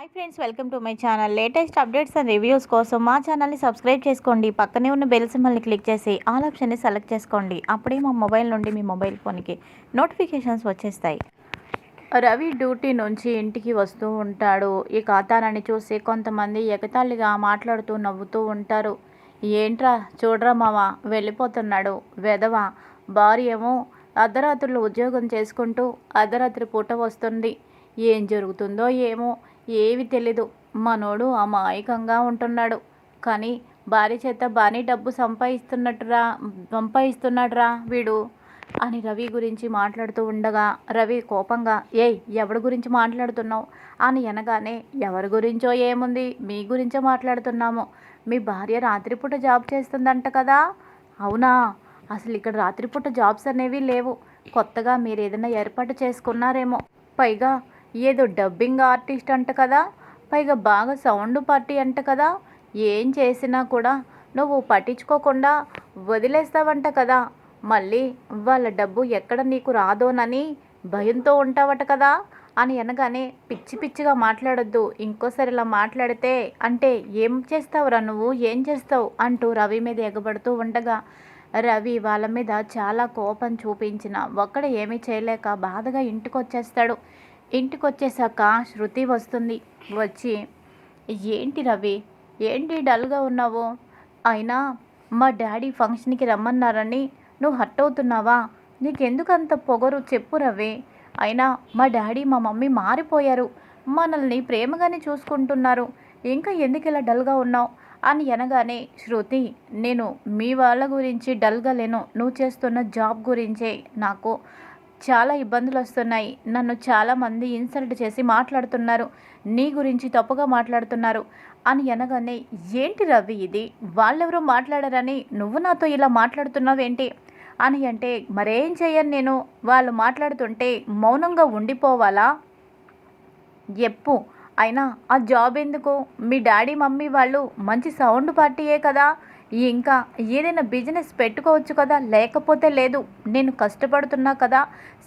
Hi friends welcome to my channel latest updates and reviews కోసం మా ఛానల్ని subscribe చేసుకోండి. పక్కనే ఉన్న బెల్ సింబల్ని క్లిక్ చేసి ఆల్ ఆప్షన్ని సెలెక్ట్ చేసుకోండి. అప్పుడే మా మొబైల్ నుండి మీ మొబైల్ ఫోన్కి నోటిఫికేషన్స్ వచ్చేస్తాయి. రవి డ్యూటీ నుంచి ఇంటికి వస్తూ ఉంటాడు. ఈ ఖాతానని చూసి కొంతమంది ఎగతాళిగా మాట్లాడుతూ నవ్వుతూ ఉంటారు. ఏంట్రా? చూడరా మామ వెళ్ళిపోతున్నాడు. వెధవ భార్య ఏమో అర్ధరాత్రులు ఉద్యోగం చేసుకుంటూ అర్ధరాత్రి పూట వస్తుంది. ఏం జరుగుతుందో ఏమో ఏవి తెలీదు. మనోడు అమాయకంగా ఉంటున్నాడు. కానీ భార్య చేత బాగానే డబ్బు సంపాదిస్తున్నట్టురా సంపాదిస్తున్నాడురా వీడు అని రవి గురించి మాట్లాడుతూ ఉండగా రవి కోపంగా ఏయ్ ఎవడి గురించి మాట్లాడుతున్నావు? అని అనగానే ఎవరి గురించో ఏముంది? మీ గురించో మాట్లాడుతున్నాము. మీ భార్య రాత్రిపూట జాబ్ చేస్తుందంట కదా. అవునా? అసలు ఇక్కడ రాత్రిపూట జాబ్స్ అనేవి లేవు. కొత్తగా మీరు ఏదైనా ఏర్పాటు చేసుకున్నారేమో. పైగా ఏదో డబ్బింగ్ ఆర్టిస్ట్ అంట కదా పైగా బాగా సౌండ్ పార్టీ అంట కదా ఏం చేసినా కూడా నువ్వు పట్టించుకోకుండా వదిలేస్తావంట కదా. మళ్ళీ వాళ్ళ డబ్బు ఎక్కడ నీకు రాదోనని భయంతో ఉంటావట కదా అని అనగానే పిచ్చి పిచ్చిగా మాట్లాడొద్దు ఇంకోసారి ఇలా మాట్లాడితే అంటే ఏం చేస్తావురా నువ్వు ఏం చేస్తావు అంటూ రవి మీద ఎగబడుతూ ఉండగా రవి వాళ్ళ మీద చాలా కోపం చూపించిన ఒక్కడ ఏమీ చేయలేక బాధగా ఇంటికి వచ్చేస్తాడు ఇంటికి వచ్చేసాక శృతి వస్తుంది. వచ్చి ఏంటి రవి? ఏంటి డల్గా ఉన్నావు? అయినా మా డాడీ ఫంక్షన్కి రమ్మన్నారని నువ్వు హర్ట్ అవుతున్నావా నీకెందుకు అంత పొగరు? చెప్పు రవి. అయినా మా డాడీ మా మమ్మీ మారిపోయారు. మనల్ని ప్రేమగానే చూసుకుంటున్నారు. ఇంకా ఎందుకు ఇలా డల్గా ఉన్నావు? అని అనగానే శృతి నేను మీ వాళ్ళ గురించి డల్గా లేను. నువ్వు చేస్తున్న జాబ్ గురించే నాకు చాలా ఇబ్బందులు వస్తున్నాయి. నన్ను చాలామంది ఇన్సల్ట్ చేసి మాట్లాడుతున్నారు. నీ గురించి తప్పుగా మాట్లాడుతున్నారు. అని అనగానే ఏంటి రవి ఇది? వాళ్ళెవరో మాట్లాడారని నువ్వు నాతో ఇలా మాట్లాడుతున్నావేంటి? అని అంటే మరేం చేయను నేను? వాళ్ళు మాట్లాడుతుంటే మౌనంగా ఉండిపోవాలా? ఎప్పు. అయినా ఆ జాబ్ ఎందుకు? మీ డాడీ మమ్మీ వాళ్ళు మంచి సౌండ్ పార్టీయే కదా. ఇంకా ఏదైనా బిజినెస్ పెట్టుకోవచ్చు కదా లేకపోతే లేదు. నేను కష్టపడుతున్నా కదా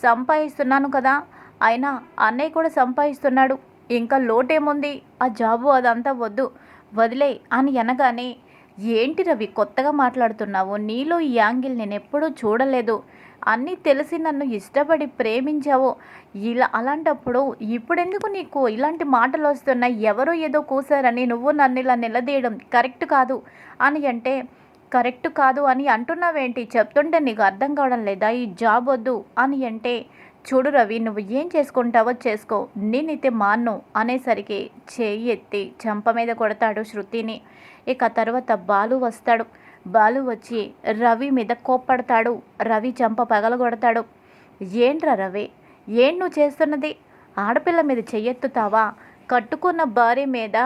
సంపాదిస్తున్నాను కదా. అయినా అన్నయ్య కూడా సంపాదిస్తున్నాడు. ఇంకా లోటేముంది? ఆ జాబు అదంతా వద్దు. వదిలే అని అనగానే ఏంటి రవి కొత్తగా మాట్లాడుతున్నావు? నీలో ఈ యాంగిల్ నేను ఎప్పుడూ చూడలేదు. అన్నీ తెలిసి నన్ను ఇష్టపడి ప్రేమించావు. ఇలా అలాంటప్పుడు ఇప్పుడెందుకు నీకు ఇలాంటి మాటలు వస్తున్నాయి? ఎవరో ఏదో కూసారని నువ్వు నన్ను ఇలా నిలదీయడం కరెక్ట్ కాదు అని అంటే కరెక్ట్ కాదు అని అంటున్నావేంటి? చెప్తుంటే నీకు అర్థం కావడం లేదా? ఈ జాబ్ వద్దు అని అంటే చూడు రవి నువ్వు ఏం చేసుకుంటావో చేసుకో. నేనైతే మాన్ను అనేసరికి చేయి ఎత్తి చెంప మీద కొడతాడు శృతిని. ఇక తర్వాత బాలు వస్తాడు. బాలు వచ్చి రవి మీద కోప్పడతాడు. రవి చంప పగలగొడతాడు ఏంట్రా రవి ఏం నువ్వు చేస్తున్నది? ఆడపిల్ల మీద చెయ్యెత్తుతావా కట్టుకున్న భార్య మీద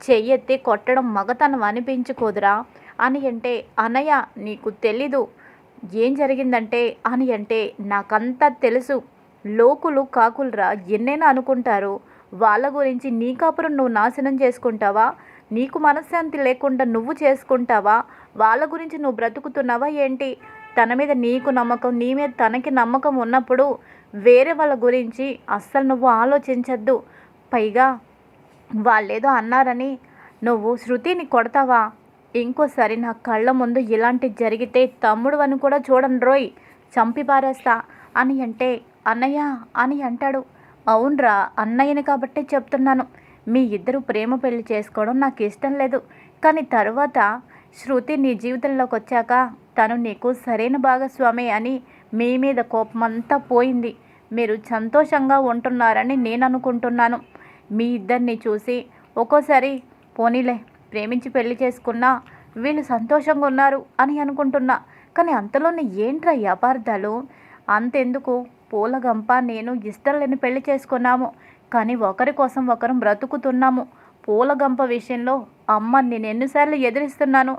చెయ్యెత్తి కొట్టడం మగతనం అనిపించుకోదురా అని అంటే అనయ్య నీకు తెలీదు. ఏం జరిగిందంటే అని అంటే నాకంతా తెలుసు. లోకులు కాకులరా ఎన్నైనా అనుకుంటారు. వాళ్ళ గురించి నీ కాపురం నువ్వు నాశనం చేసుకుంటావా? నీకు మనశ్శాంతి లేకుండా నువ్వు చేసుకుంటావా? వాళ్ళ గురించి నువ్వు బ్రతుకుతున్నావా ఏంటి? తన మీద నీకు నమ్మకం నీ మీద తనకి నమ్మకం ఉన్నప్పుడు వేరే వాళ్ళ గురించి అస్సలు నువ్వు ఆలోచించద్దు. పైగా వాళ్ళేదో అన్నారని నువ్వు శృతిని కొడతావా? ఇంకోసారి నా కళ్ళ ముందు ఇలాంటి జరిగితే తమ్ముడు అని కూడా చూడండి రోయ్ చంపి పారేస్తా అని అంటే అన్నయ్య అని అంటాడు. అవునరా అన్నయ్యని కాబట్టే చెప్తున్నాను. మీ ఇద్దరు ప్రేమ పెళ్ళి చేసుకోవడం నాకు ఇష్టం లేదు. కానీ తర్వాత శృతి నీ జీవితంలోకి వచ్చాక తను నీకు సరైన భాగస్వామి అని మీ మీద కోపమంతా పోయింది. మీరు సంతోషంగా ఉంటున్నారని నేను అనుకుంటున్నాను. మీ ఇద్దరిని చూసి ఒక్కోసారి పోనీలే ప్రేమించి పెళ్ళి చేసుకున్నా వీళ్ళు సంతోషంగా ఉన్నారు అని అనుకుంటున్నా. కానీ అంతలోనే ఏంట్రా వ్యాపార్థాలు అంతెందుకు? పూలగంప నేను ఇష్టం లేని పెళ్ళి చేసుకున్నాము. కానీ ఒకరి కోసం ఒకరం బ్రతుకుతున్నాము. పూలగంప విషయంలో అమ్మ నేను ఎన్నిసార్లు ఎదిరిస్తున్నాను.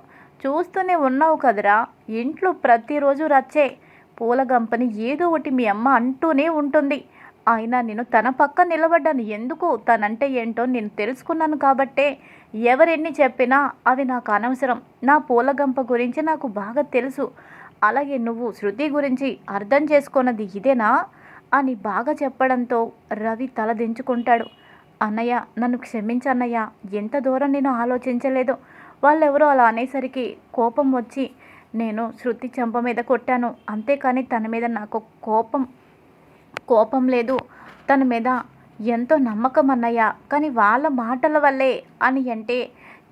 చూస్తూనే ఉన్నావు కదరా ఇంట్లో ప్రతిరోజు రచ్చే. పూలగంపని ఏదో ఒకటి మీ అమ్మ అంటూనే ఉంటుంది. అయినా నేను తన పక్క నిలబడ్డాను. ఎందుకు? తనంటే ఏంటో నేను తెలుసుకున్నాను కాబట్టే. ఎవరెన్ని చెప్పినా అవి నాకు అనవసరం. నా పూలగంప గురించి నాకు బాగా తెలుసు. అలాగే నువ్వు శృతి గురించి అర్థం చేసుకున్నది ఇదేనా? అని బాగా చెప్పడంతో రవి తల దించుకుంటాడు. అన్నయ్య నన్ను క్షమించన్నయ్య ఎంత దూరం నేను ఆలోచించలేదు. వాళ్ళెవరో అలా అనేసరికి కోపం వచ్చి నేను శృతి చెంప మీద కొట్టాను. అంతేకాని తన మీద నాకు కోపం కోపం లేదు. తన మీద ఎంతో నమ్మకం అన్నయ్య కానీ వాళ్ళ మాటల వల్లే అని అంటే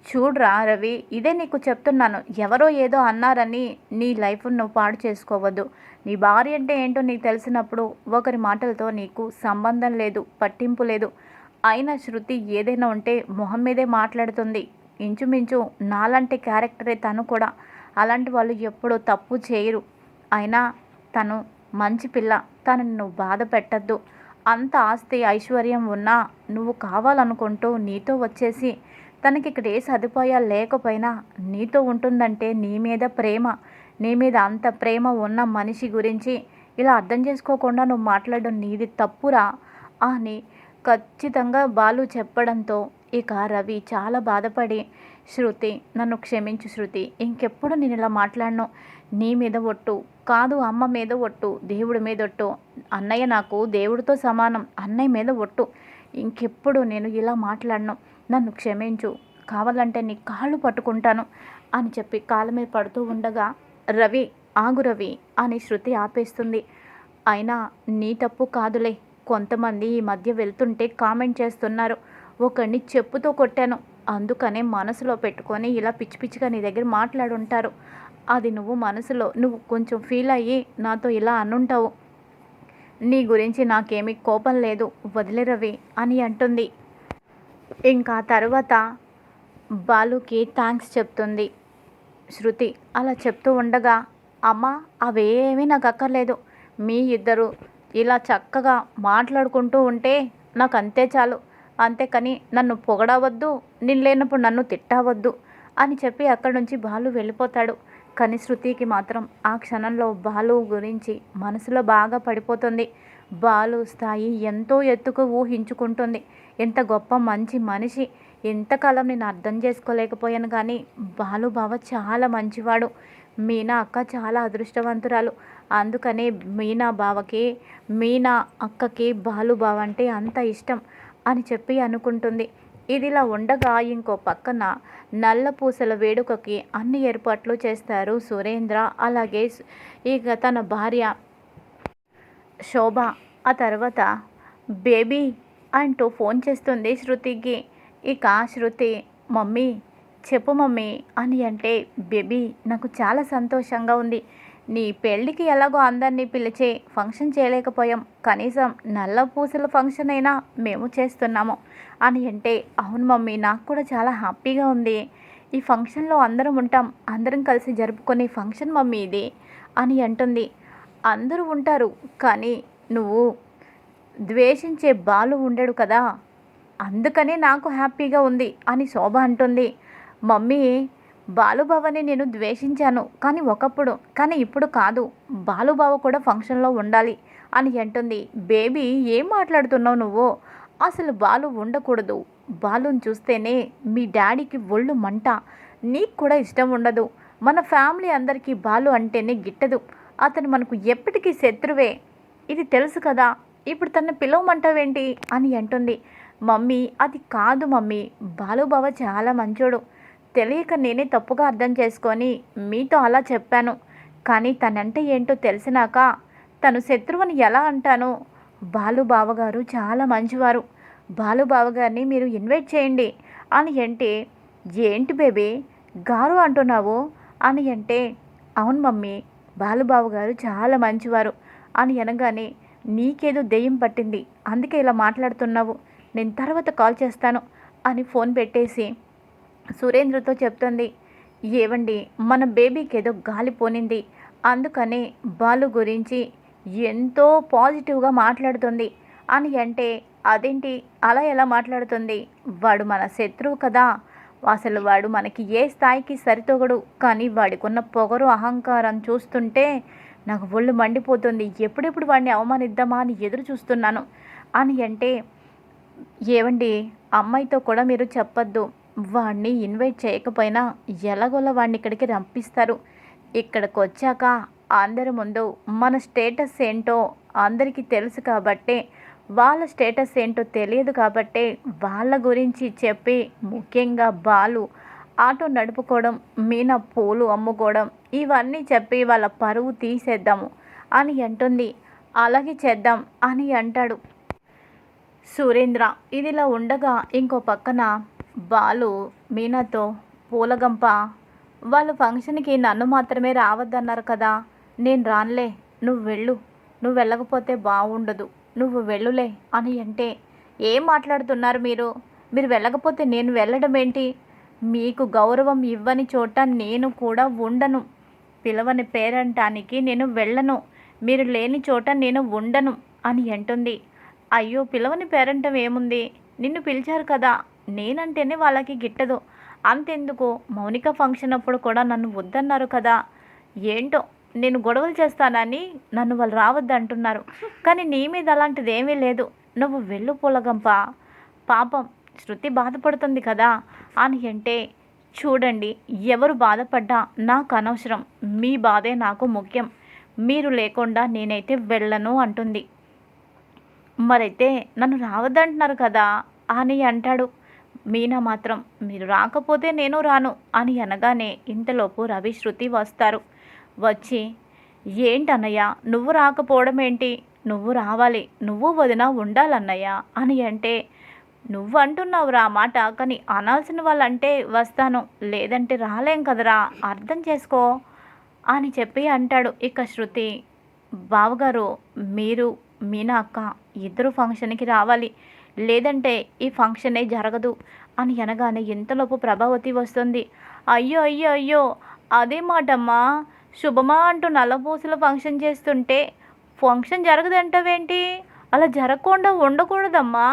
చూడరా రవి ఇదే నీకు చెప్తున్నాను. ఎవరో ఏదో అన్నారని నీ లైఫ్ నువ్వు పాడు చేసుకోవద్దు. నీ భార్య అంటే ఏంటో నీకు తెలిసినప్పుడు ఒకరి మాటలతో నీకు సంబంధం లేదు పట్టింపు లేదు. అయినా శృతి ఏదైనా ఉంటే మొహం మీదే మాట్లాడుతుంది. ఇంచుమించు నాలాంటి క్యారెక్టరే తను కూడా. అలాంటి వాళ్ళు ఎప్పుడూ తప్పు చేయరు. అయినా తను మంచి పిల్ల. తను నువ్వు బాధ పెట్టద్దు. అంత ఆస్తి ఐశ్వర్యం ఉన్నా నువ్వు కావాలనుకుంటూ నీతో వచ్చేసి తనకి ఇక్కడ ఏ సదుపాయాలు లేకపోయినా నీతో ఉంటుందంటే నీ మీద ప్రేమ నీ మీద అంత ప్రేమ ఉన్న మనిషి గురించి ఇలా అర్థం చేసుకోకుండా నువ్వు మాట్లాడడం నీది తప్పురా అని ఖచ్చితంగా బాలు చెప్పడంతో ఇక రవి చాలా బాధపడి శృతి నన్ను క్షమించు శృతి ఇంకెప్పుడు నేను ఇలా మాట్లాడను? నీ మీద ఒట్టు కాదు అమ్మ మీద ఒట్టు దేవుడి మీద ఒట్టు అన్నయ్య నాకు దేవుడితో సమానం అన్నయ్య మీద ఒట్టు ఇంకెప్పుడు నేను ఇలా మాట్లాడను? నన్ను క్షమించు. కావాలంటే నీ కాళ్ళు పట్టుకుంటాను అని చెప్పి కాళ్ళ మీద పడుతూ ఉండగా రవి ఆగు రవి అని శృతి ఆపేస్తుంది. అయినా నీ తప్పు కాదులే. కొంతమంది ఈ మధ్య వెళ్తుంటే కామెంట్ చేస్తున్నారు. ఒకడిని చెప్పుతో కొట్టాను. అందుకనే మనసులో పెట్టుకొని ఇలా పిచ్చి పిచ్చిగా నీ దగ్గర మాట్లాడుంటారు. అది నువ్వు మనసులో నువ్వు కొంచెం ఫీల్ అయ్యి నాతో ఇలా అనుంటావు. నీ గురించి నాకేమీ కోపం లేదు. వదిలే రవి అని అంటుంది. ఇంకా తర్వాత బాలుకి థ్యాంక్స్ చెప్తుంది. శృతి అలా చెప్తూ ఉండగా అమ్మ అవేమీ నాకు అక్కర్లేదు. మీ ఇద్దరు ఇలా చక్కగా మాట్లాడుకుంటూ ఉంటే నాకు అంతే చాలు. అంతేకాని నన్ను పొగడవద్దు నేను లేనప్పుడు నన్ను తిట్టవద్దు అని చెప్పి అక్కడి నుంచి బాలు వెళ్ళిపోతాడు. కానీ శృతికి మాత్రం ఆ క్షణంలో బాలు గురించి మనసులో బాగా పడిపోతుంది. బాలు స్థాయి ఎంతో ఎత్తుకు ఊహించుకుంటుంది. ఎంత గొప్ప మంచి మనిషి. ఎంతకాలం నేను అర్థం చేసుకోలేకపోయాను కానీ బాలుబావ చాలా మంచివాడు. మీనా అక్క చాలా అదృష్టవంతురాలు. అందుకనే మీనా బావకి మీనా అక్కకి బాలుబావ అంటే అంత ఇష్టం అని చెప్పి అనుకుంటుంది. ఇదిలా ఉండగా ఇంకో పక్కన నల్ల పూసల వేడుకకి అన్ని ఏర్పాట్లు చేస్తారు సురేంద్ర. అలాగే ఇక తన భార్య శోభ. ఆ తర్వాత బేబీ అంటూ ఫోన్ చేస్తుంది శృతికి. ఇక శృతి మమ్మీ చెప్పు మమ్మీ అని అంటే బేబీ నాకు చాలా సంతోషంగా ఉంది. నీ పెళ్ళికి ఎలాగో అందరినీ పిలిచి ఫంక్షన్ చేయలేకపోయాం. కనీసం నల్ల పూసల ఫంక్షన్ అయినా మేము చేస్తున్నాము అని అంటే అవును మమ్మీ నాకు కూడా చాలా హ్యాపీగా ఉంది. ఈ ఫంక్షన్లో అందరం ఉంటాం. అందరం కలిసి జరుపుకునే ఫంక్షన్ మమ్మీ ఇది అని అంటుంది. అందరూ ఉంటారు కానీ నువ్వు ద్వేషించే బాలు ఉండడు కదా. అందుకనే నాకు హ్యాపీగా ఉంది అని శోభ అంటుంది. మమ్మీ బాలుబావని నేను ద్వేషించాను కానీ ఒకప్పుడు కానీ ఇప్పుడు కాదు. బాలుబావ కూడా ఫంక్షన్లో ఉండాలి అని అంటుంది. బేబీ ఏం మాట్లాడుతున్నావు నువ్వు? అసలు బాలు ఉండకూడదు. బాలుని చూస్తేనే మీ డాడీకి ఒళ్ళు మంట. నీకు కూడా ఇష్టం ఉండదు. మన ఫ్యామిలీ అందరికీ బాలు అంటేనే గిట్టదు. అతను మనకు ఎప్పటికీ శత్రువే. ఇది తెలుసు కదా. ఇప్పుడు తను పిలవమంటావేంటి అని అంటుంది. మమ్మీ అది కాదు మమ్మీ. బాలుబావ చాలా మంచోడు. తెలియక నేనే తప్పుగా అర్థం చేసుకొని మీతో అలా చెప్పాను. కానీ తనంటే ఏంటో తెలిసినాక తను శత్రువుని ఎలా అంటాను? బాలుబావ గారు చాలా మంచివారు. బాలుబావ గారిని మీరు ఇన్వైట్ చేయండి అని అంటే ఏంటి బేబీ? గారు అంటున్నావు? అని అంటే అవును మమ్మీ. బాలుబాబు గారు చాలా మంచివారు అని అనగానే నీకేదో దెయ్యం పట్టింది. అందుకే ఇలా మాట్లాడుతున్నావు. నేను తర్వాత కాల్ చేస్తాను అని ఫోన్ పెట్టేసి సురేంద్రతో చెప్తుంది. ఏవండి మన బేబీకి ఏదో గాలి పోనింది. అందుకనే బాలు గురించి ఎంతో పాజిటివ్గా మాట్లాడుతుంది. అని అంటే అదేంటి? అలా ఎలా మాట్లాడుతుంది? వాడు మన శత్రువు కదా. అసలు వాడు మనకి ఏ స్థాయికి సరితొగడు. కానీ వాడికి ఉన్న పొగరు అహంకారం చూస్తుంటే నాకు ఒళ్ళు మండిపోతుంది. ఎప్పుడెప్పుడు వాడిని అవమానిద్దామా అని ఎదురు చూస్తున్నాను. అని అంటే ఏవండి అమ్మాయితో కూడా మీరు చెప్పొద్దు. వాడిని ఇన్వైట్ చేయకపోయినా ఎలాగోలా వాడిని ఇక్కడికి రంపిస్తారు ఇక్కడికి వచ్చాక అందరి ముందు మన స్టేటస్ ఏంటో అందరికీ తెలుసు కాబట్టే వాళ్ళ స్టేటస్ ఏంటో తెలియదు కాబట్టి వాళ్ళ గురించి చెప్పి ముఖ్యంగా బాలు ఆటో నడుపుకోవడం మీన పూలు అమ్ముకోవడం ఇవన్నీ చెప్పి వాళ్ళ పరువు తీసేద్దాము అని అంటుంది. అలాగే చేద్దాం అని అంటాడు. సురేంద్ర ఇదిలా ఉండగా ఇంకో పక్కన బాలు మీనాతో పూలగంప వాళ్ళు ఫంక్షన్కి నన్ను మాత్రమే రావద్దన్నారు కదా నేను రానులే నువ్వు వెళ్ళు నువ్వు వెళ్ళకపోతే బాగుండదు నువ్వు వెళ్ళులే అని అంటే ఏం మాట్లాడుతున్నారు మీరు? మీరు వెళ్ళకపోతే నేను వెళ్ళడం ఏంటి మీకు గౌరవం ఇవ్వని చోట నేను కూడా ఉండను. పిలవని పేరంటానికి నేను వెళ్ళను. మీరు లేని చోట నేను ఉండను అని అంటుంది. అయ్యో పిలవని పేరంటం ఏముంది? నిన్ను పిలిచారు కదా. నేనంటేనే వాళ్ళకి గిట్టదు. అంతెందుకు? మౌనిక ఫంక్షన్ అప్పుడు కూడా నన్ను వద్దన్నారు కదా. ఏంటో? నేను గొడవలు చేస్తానని నన్ను వాళ్ళు రావద్దు అంటున్నారు. కానీ నీ మీద అలాంటిది ఏమీ లేదు. నువ్వు వెళ్ళు పూలగంప. పాపం శృతి బాధపడుతుంది కదా అని అంటే చూడండి ఎవరు బాధపడ్డా నాకు అనవసరం. మీ బాధే నాకు ముఖ్యం. మీరు లేకుండా నేనైతే వెళ్ళను అంటుంది. మరైతే నన్ను రావద్దంటున్నారు కదా అని అంటాడు. మీనా మాత్రం మీరు రాకపోతే నేను రాను అని అనగానే ఇంతలోపు రవి శృతి వస్తారు. వచ్చి ఏంటన్నయ్య నువ్వు రాకపోవడం ఏంటి నువ్వు రావాలి. నువ్వు వదిన ఉండాలన్నయ్య అని అంటే నువ్వు అంటున్నావురా ఆ మాట కానీ అనాల్సిన వాళ్ళంటే వస్తాను. లేదంటే రాలేం కదరా అర్థం చేసుకో అని చెప్పి అంటాడు ఇక శృతి. బావగారు మీరు మీనా అక్క ఇద్దరు ఫంక్షన్కి రావాలి. లేదంటే ఈ ఫంక్షనే జరగదు అని అనగానే ఎంతలోపు ప్రభావతి వస్తుంది. అయ్యో అయ్యో అయ్యో అదే మాటమ్మా. శుభమా అంటూ నల్లపూసల ఫంక్షన్ చేస్తుంటే ఫంక్షన్ జరగదంటావేంటి? అలా జరగకుండా ఉండకూడదమ్మా.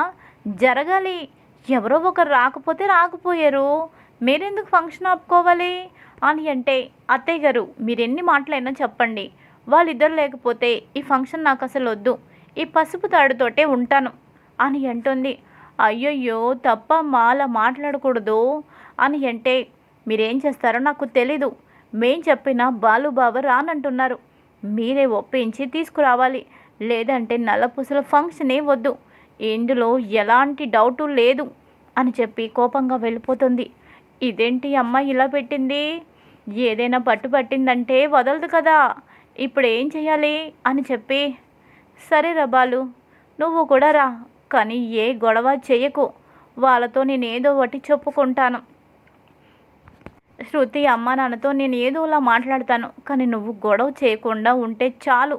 జరగాలి. ఎవరో ఒకరు రాకపోతే రాకపోయారు. మీరెందుకు ఫంక్షన్ ఆపుకోవాలి? అని అంటే అత్తయ్య గారు ఎన్ని మాటలైనా చెప్పండి. వాళ్ళిద్దరు లేకపోతే ఈ ఫంక్షన్ నాకు అసలు వద్దు. ఈ పసుపు తాడుతోటే ఉంటాను. అని అంటుంది. అయ్యయ్యో తప్ప అలా మాట్లాడకూడదు. అని అంటే మీరేం చేస్తారో నాకు తెలీదు. మేం చెప్పిన బాలుబాబు రానంటున్నారు. మీరే ఒప్పించి తీసుకురావాలి. లేదంటే నల్లపూసల ఫంక్షనే వద్దు. ఇందులో ఎలాంటి డౌటు లేదు అని చెప్పి కోపంగా వెళ్ళిపోతుంది. ఇదేంటి అమ్మ ఇలా పెట్టింది? ఏదైనా పట్టు పట్టిందంటే వదలదు కదా. ఇప్పుడు ఏం చేయాలి అని చెప్పి సరే రబాలు నువ్వు కూడా రా. కానీ ఏ గొడవ చేయకు వాళ్ళతో నేను ఏదో ఒకటి చెప్పుకుంటాను. శృతి అమ్మ నాన్నతో నేను ఏదోలా మాట్లాడతాను. కానీ నువ్వు గొడవ చేయకుండా ఉంటే చాలు.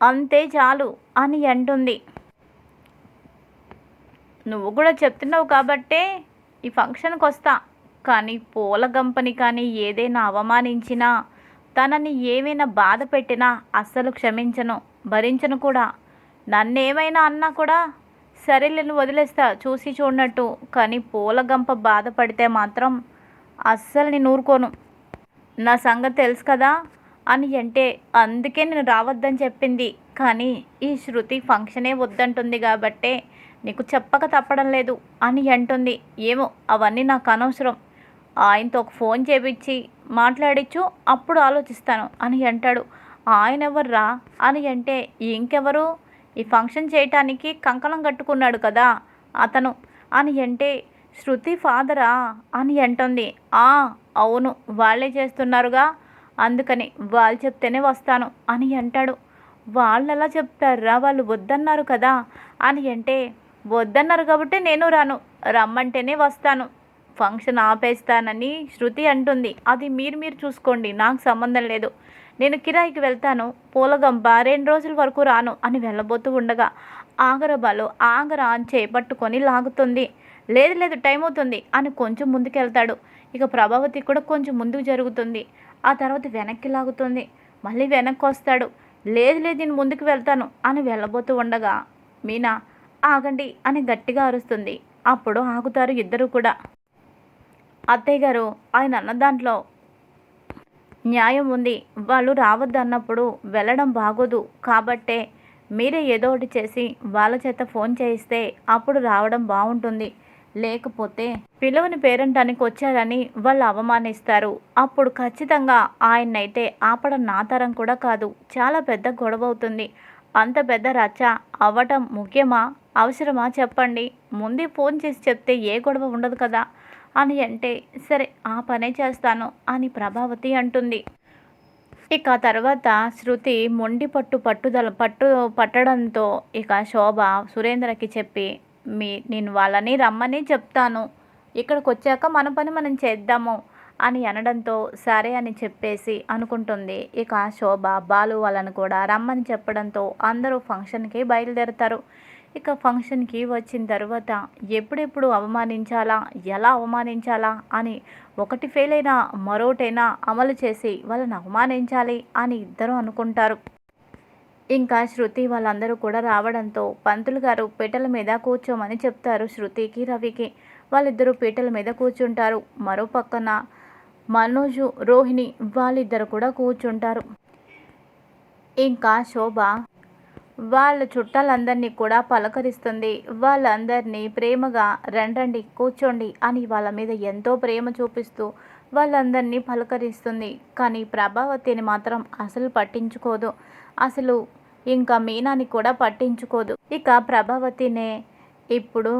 అంతే చాలు అని అంటుంది. నువ్వు కూడా చెప్తున్నావు కాబట్టే ఈ ఫంక్షన్కి వస్తా. కానీ పూల గంపని కానీ ఏదైనా అవమానించినా తనని ఏమైనా బాధ పెట్టినా అస్సలు క్షమించను భరించను కూడా. నన్నేమైనా అన్నా కూడా సరే నువ్వు వదిలేస్తా చూసి చూడనట్టు. కానీ పూల గంప బాధపడితే మాత్రం అస్సలు నేను ఊరుకోను. నా సంగతి తెలుసు కదా అని అంటే అందుకే నేను రావద్దని చెప్పింది. కానీ ఈ శృతి ఫంక్షనే వద్దంటుంది కాబట్టే నీకు చెప్పక తప్పడం లేదు అని అంటుంది. ఏమో అవన్నీ నాకు అనవసరం. ఆయనతో ఒక ఫోన్ చేపించి మాట్లాడించు అప్పుడు ఆలోచిస్తాను అని అంటాడు. ఆయన ఎవర్రా అని అంటే ఇంకెవరు? ఈ ఫంక్షన్ చేయటానికి కంకణం కట్టుకున్నాడు కదా అతను అని అంటే శృతి ఫాదరా అని అంటుంది. ఆ అవును వాళ్ళే చేస్తున్నారుగా అందుకని వాళ్ళు చెప్తేనే వస్తాను అని అంటాడు. వాళ్ళు ఎలా చెప్తారా వాళ్ళు వద్దన్నారు కదా అని అంటే వద్దన్నారు కాబట్టి నేను రాను. రమ్మంటేనే వస్తాను. ఫంక్షన్ ఆపేస్తానని శృతి అంటుంది. అది మీరు మీరు చూసుకోండి. నాకు సంబంధం లేదు. నేను కిరాయికి వెళ్తాను. పూలగంప రెండు రోజుల వరకు రాను అని వెళ్ళబోతూ ఉండగా ఆగరబాలు ఆగరా అని చేపట్టుకొని లాగుతుంది. లేదు లేదు టైం అవుతుంది అని కొంచెం ముందుకెళ్తాడు. ఇక ప్రభావతి కూడా కొంచెం ముందుకు జరుగుతుంది. ఆ తర్వాత వెనక్కి లాగుతుంది. మళ్ళీ వెనక్కి వస్తాడు. లేదు లేదు నేను ముందుకు వెళ్తాను అని వెళ్ళబోతూ ఉండగా మీనా ఆగండి అని గట్టిగా అరుస్తుంది. అప్పుడు ఆగుతారు ఇద్దరు కూడా. అత్తయ్య గారు ఆయన అన్న దాంట్లో న్యాయం ఉంది. వాళ్ళు రావద్దన్నప్పుడు వెళ్ళడం బాగోదు. కాబట్టే మీరే ఏదో ఒకటి చేసి వాళ్ళ చేత ఫోన్ చేయిస్తే అప్పుడు రావడం బాగుంటుంది. లేకపోతే పిలువని పేరెంటానికి వచ్చారని వాళ్ళు అవమానిస్తారు. అప్పుడు ఖచ్చితంగా ఆయన్నైతే ఆపడం నా తరం కూడా కాదు. చాలా పెద్ద గొడవ అవుతుంది. అంత పెద్ద రచ్చ అవ్వటం ముఖ్యమా? అవసరమా? చెప్పండి. ముందే ఫోన్ చేసి చెప్తే ఏ గొడవ ఉండదు కదా? అని అంటే సరే ఆ పనే చేస్తాను అని ప్రభావతి అంటుంది. ఇక తర్వాత శృతి మొండి పట్టు పట్టుదల పట్టు పట్టడంతో ఇక శోభ సురేంద్రకి చెప్పి మీ నేను వాళ్ళని రమ్మని చెప్తాను. ఇక్కడికి వచ్చాక మన పని మనం చేద్దాము. అని అనడంతో సరే అని చెప్పేసి అనుకుంటుంది. ఇక శోభ బాలు వాళ్ళని కూడా రమ్మని చెప్పడంతో అందరూ ఫంక్షన్కి బయలుదేరుతారు. ఇక ఫంక్షన్కి వచ్చిన తర్వాత ఎప్పుడెప్పుడు అవమానించాలా ఎలా అవమానించాలా అని ఒకటి ఫెయిల్ అయినా మరోటైనా అమలు చేసి వాళ్ళని అవమానించాలి అని ఇద్దరు అనుకుంటారు. ఇంకా శృతి వాళ్ళందరూ కూడా రావడంతో పంతులు గారు పీటల మీద కూర్చోమని చెప్తారు శృతికి రవికి. వాళ్ళిద్దరూ పీటల మీద కూర్చుంటారు. మరో పక్కన మనోజు రోహిణి వాళ్ళిద్దరు కూడా కూర్చుంటారు. ఇంకా శోభ వాళ్ళ చుట్టాలందరినీ కూడా పలకరిస్తుంది. వాళ్ళందరినీ ప్రేమగా రండండి కూర్చోండి అని వాళ్ళ మీద ఎంతో ప్రేమ చూపిస్తూ వాళ్ళందరినీ పలకరిస్తుంది. కానీ ప్రభావతిని మాత్రం అసలు పట్టించుకోదు. అసలు ఇంకా మీనాని కూడా పట్టించుకోదు. ఇక ప్రభావతినే ఇప్పుడు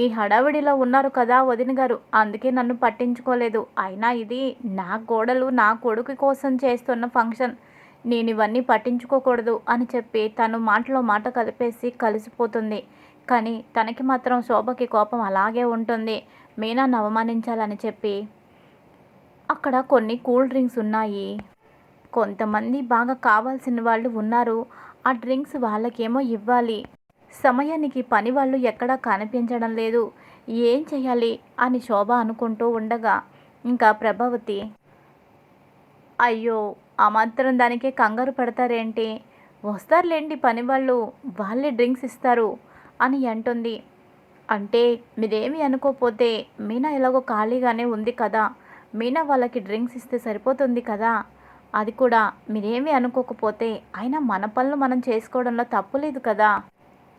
ఈ హడావిడిలో ఉన్నారు కదా వదిన గారు. అందుకే నన్ను పట్టించుకోలేదు. అయినా ఇది నా గోడలు నా కొడుకు కోసం చేస్తున్న ఫంక్షన్. నేను ఇవన్నీ పట్టించుకోకూడదు అని చెప్పి తను మాటలో మాట కలిపేసి కలిసిపోతుంది. కానీ తనకి మాత్రం శోభకి కోపం అలాగే ఉంటుంది. మీనాను అవమానించాలని చెప్పి. అక్కడ కొన్ని కూల్ డ్రింక్స్ ఉన్నాయి. కొంతమంది బాగా కావాల్సిన వాళ్ళు ఉన్నారు. ఆ డ్రింక్స్ వాళ్ళకేమో ఇవ్వాలి. సమయానికి పని వాళ్ళు ఎక్కడా కనిపించడం లేదు. ఏం చేయాలి అని శోభ అనుకుంటూ ఉండగా ఇంకా ప్రభావతి అయ్యో అమాత్రం దానికే కంగారు పడతారేంటి? వస్తారులేండి పని వాళ్ళు వాళ్ళే డ్రింక్స్ ఇస్తారు అని అంటుంది. అంటే మీరేమి అనుకోపోతే మీనా ఎలాగో ఖాళీగానే ఉంది కదా. మీనా వాళ్ళకి డ్రింక్స్ ఇస్తే సరిపోతుంది కదా. అది కూడా మీరేమీ అనుకోకపోతే అయినా మన పనులు మనం చేసుకోవడంలో తప్పు లేదు కదా.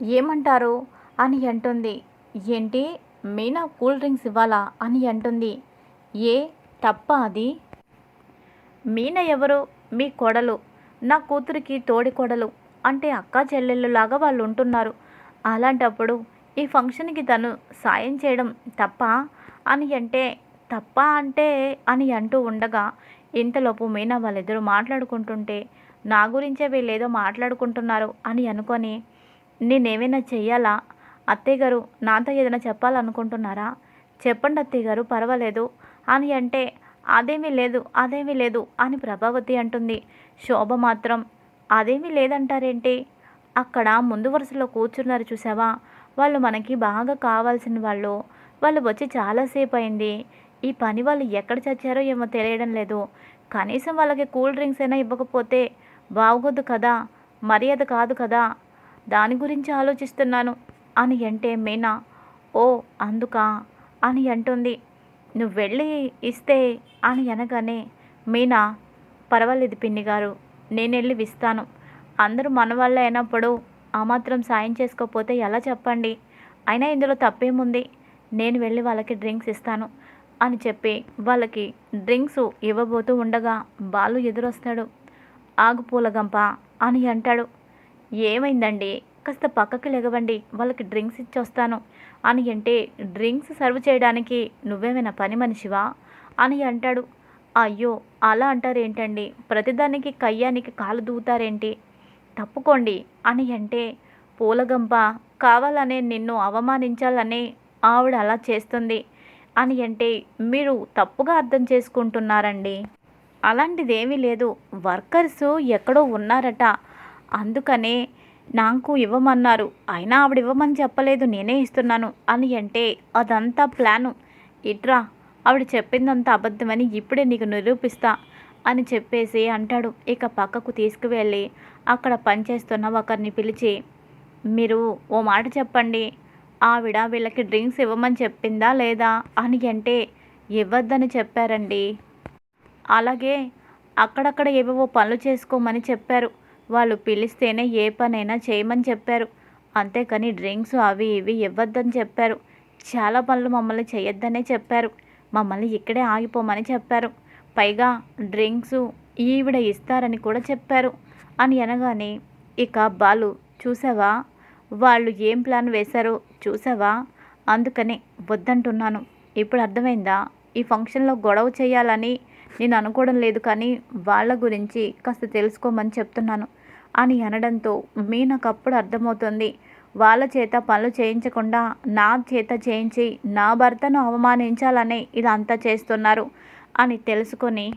ఏమంటారు? అని అంటుంది. ఏంటి? మీనా కూల్ డ్రింక్స్ ఇవ్వాలా? అని అంటుంది. ఏ? తప్ప అది? మీన ఎవరు? మీ కొడలు. నా కూతురికి తోడి కొడలు. అంటే అక్క చెల్లెళ్ళలాగా వాళ్ళు ఉంటున్నారు. అలాంటప్పుడు ఈ ఫంక్షన్కి తను సాయం చేయడం తప్ప? అని అంటే తప్ప అంటే అని అంటూ ఉండగా ఇంతలోపు మీనా వాళ్ళిద్దరూ మాట్లాడుకుంటుంటే నా గురించే వీళ్ళేదో మాట్లాడుకుంటున్నారు అని అనుకొని నేనేమైనా చెయ్యాలా? అత్తయ్య గారు నాతో ఏదైనా చెప్పాలనుకుంటున్నారా? చెప్పండి అత్తయ్య గారు పర్వాలేదు. అని అంటే అదేమీ లేదు అదేమీ లేదు అని ప్రభావతి అంటుంది. శోభ మాత్రం అదేమీ లేదంటారేంటి? అక్కడ ముందు వరుసలో కూర్చున్నారు చూసావా? వాళ్ళు మనకి బాగా కావాల్సిన వాళ్ళు. వాళ్ళు వచ్చి చాలాసేపు అయింది. ఈ పని వాళ్ళు ఎక్కడ చచ్చారో ఏమో తెలియడం లేదు. కనీసం వాళ్ళకి కూల్ డ్రింక్స్ అయినా ఇవ్వకపోతే బాగోదు కదా? మర్యాద కాదు కదా? దాని గురించి ఆలోచిస్తున్నాను. అని అంటే మీనా ఓ అందుకా అని అంటుంది. నువ్వు వెళ్ళి ఇస్తే అని అనగానే మీనా పర్వాలేదు పిన్ని గారు నేను వెళ్ళి ఇస్తాను అందరూ మన వల్ల అయినప్పుడు ఆ మాత్రం సాయం చేసుకోకపోతే ఎలా చెప్పండి? అయినా ఇందులో తప్పేముంది? నేను వెళ్ళి వాళ్ళకి డ్రింక్స్ ఇస్తాను అని చెప్పి వాళ్ళకి డ్రింక్స్ ఇవ్వబోతూ ఉండగా బాలు ఎదురొస్తాడు. ఆగు పూలగంప అని అంటాడు. ఏమైందండి? కాస్త పక్కకి లెగవండి వాళ్ళకి డ్రింక్స్ ఇచ్చొస్తాను. అని అంటే డ్రింక్స్ సర్వ్ చేయడానికి నువ్వేమైనా పని మనిషివా? అని అంటాడు. అయ్యో అలా అంటారేంటండి? ప్రతిదానికి కయ్యానికి కాలు దూతారేంటి? తప్పుకోండి. అని అంటే పూలగంప కావాలనే నిన్ను అవమానించాలనే ఆవిడ అలా చేస్తుంది. అని అంటే మీరు తప్పుగా అర్థం చేసుకుంటున్నారండి. అలాంటిదేమీ లేదు. వర్కర్స్ ఎక్కడో ఉన్నారట. అందుకనే నాకు ఇవ్వమన్నారు. అయినా ఆవిడ ఇవ్వమని చెప్పలేదు నేనే ఇస్తున్నాను అని అంటే అదంతా ప్లాను. ఇట్రా ఆవిడ చెప్పిందంతా అబద్ధమని ఇప్పుడే నీకు నిరూపిస్తా అని చెప్పేసి అంటాడు. ఇక పక్కకు తీసుకువెళ్ళి అక్కడ పనిచేస్తున్న ఒకరిని పిలిచి మీరు ఓ మాట చెప్పండి. ఆవిడ వీళ్ళకి డ్రింక్స్ ఇవ్వమని చెప్పిందా లేదా అని అంటే ఇవ్వద్దని చెప్పారండి. అలాగే అక్కడక్కడ ఏవేవో పనులు చేసుకోమని చెప్పారు. వాళ్ళు పిలిస్తేనే ఏ పనైనా చేయమని చెప్పారు. అంతేకాని డ్రింక్స్ అవి ఇవి ఇవ్వద్దని చెప్పారు. చాలా పనులు మమ్మల్ని చేయొద్దనే చెప్పారు. మమ్మల్ని ఇక్కడే ఆగిపోమని చెప్పారు. పైగా డ్రింక్స్ ఈవిడ ఇస్తారని కూడా చెప్పారు. అని అనగానే ఇక బాలు చూసావా? వాళ్ళు ఏం ప్లాన్ వేశారో చూసావా? అందుకనే వద్దంటున్నాను. ఇప్పుడు అర్థమైందా? ఈ ఫంక్షన్లో గొడవ చేయాలని నేను అనుకోవడం లేదు కానీ వాళ్ళ గురించి కాస్త తెలుసుకోమని చెప్తున్నాను. అని అనడంతో మీనకు అప్పుడు అర్థమవుతుంది. వాళ్ళ చేత పనులు చేయించకుండా నా చేత చేయించి నా భర్తను అవమానించాలనే ఇదంతా చేస్తున్నారు అని తెలుసుకొని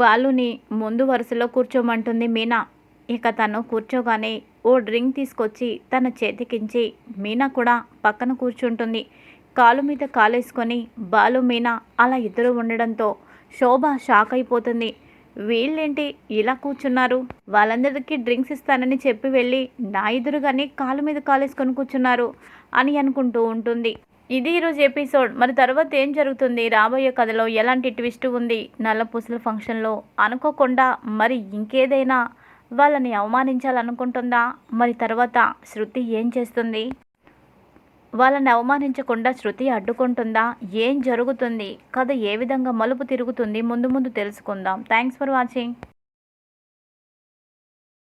బాలుని ముందు వరుసలో కూర్చోమంటుంది మీనా. ఇక తను కూర్చోగానే ఓ డ్రింక్ తీసుకొచ్చి తన చేతికించి మీనా కూడా పక్కన కూర్చుంటుంది. కాలు మీద కాలేసుకొని బాలు మీనా అలా ఇద్దరు ఉండడంతో శోభ షాక్ అయిపోతుంది. వీళ్ళేంటి ఇలా కూర్చున్నారు? వాళ్ళందరికీ డ్రింక్స్ ఇస్తానని చెప్పి వెళ్ళి నా ఎదురుగానే కాలు మీద కాలేసుకొని కూర్చున్నారు అని అనుకుంటూ ఉంటుంది. ఇది ఈరోజు ఎపిసోడ్. మరి తర్వాత ఏం జరుగుతుంది? రాబోయే కథలో ఎలాంటి ట్విస్ట్ ఉంది? నల్ల పూసల ఫంక్షన్లో అనుకోకుండా మరి ఇంకేదైనా వాళ్ళని అవమానించాలనుకుంటుందా? మరి తర్వాత శృతి ఏం చేస్తుంది? వాళ్ళని అవమానించకుండా శృతి అడ్డుకుంటుందా? ఏం జరుగుతుంది? కథ ఏ విధంగా మలుపు తిరుగుతుంది? ముందు ముందు తెలుసుకుందాం. Thanks for watching